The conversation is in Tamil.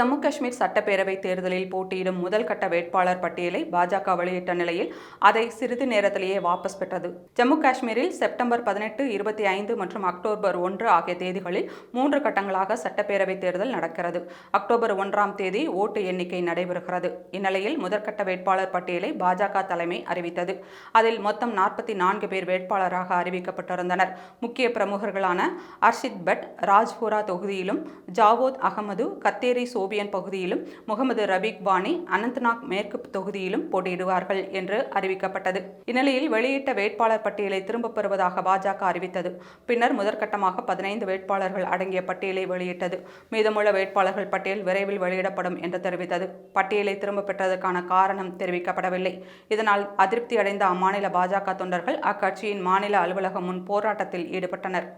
Jammu Kashmir சட்டப்பேரவை தேர்தலில் போட்டியிடும் முதல் கட்ட வேட்பாளர் பட்டியலை பாஜக வெளியிட்ட நிலையில் அதை சிறிது நேரத்திலேயே வாபஸ் பெற்றது. ஜம்மு காஷ்மீரில் செப்டம்பர் பதினெட்டு இருபத்தி ஐந்து மற்றும் அக்டோபர் ஒன்று ஆகிய தேதிகளில் மூன்று கட்டங்களாக சட்டப்பேரவை தேர்தல் நடக்கிறது. அக்டோபர் ஒன்றாம் தேதி ஓட்டு எண்ணிக்கை நடைபெறுகிறது. இந்நிலையில் முதற்கட்ட வேட்பாளர் பட்டியலை பாஜக தலைமை அறிவித்தது. அதில் மொத்தம் நாற்பத்தி நான்கு பேர் வேட்பாளராக அறிவிக்கப்பட்டிருந்தனர். முக்கிய பிரமுகர்களான அர்ஷித் பட் ராஜ்புரா தொகுதியிலும் ஜாவோத் அகமது கத்தேரி சோபியன் பகுதியிலும் முகமது ரபீக் பானி அனந்த்நாக் மேற்கு தொகுதியிலும் போட்டியிடுவார்கள் என்று அறிவிக்கப்பட்டது. இந்நிலையில் வெளியிட்ட வேட்பாளர் பட்டியலை திரும்பப் பெறுவதாக பாஜக அறிவித்தது. பின்னர் முதற்கட்டமாக பதினைந்து வேட்பாளர்கள் அடங்கிய பட்டியலை வெளியிட்டது. மீதமுள்ள வேட்பாளர்கள் பட்டியல் விரைவில் வெளியிடப்படும் என்று தெரிவித்தது. பட்டியலை திரும்பப் பெற்றதற்கான காரணம் தெரிவிக்கப்படவில்லை. இதனால் அதிருப்தி அடைந்த அம்மாநில பாஜக தொண்டர்கள் அக்கட்சியின் மாநில அலுவலகம் முன் போராட்டத்தில் ஈடுபட்டனர்.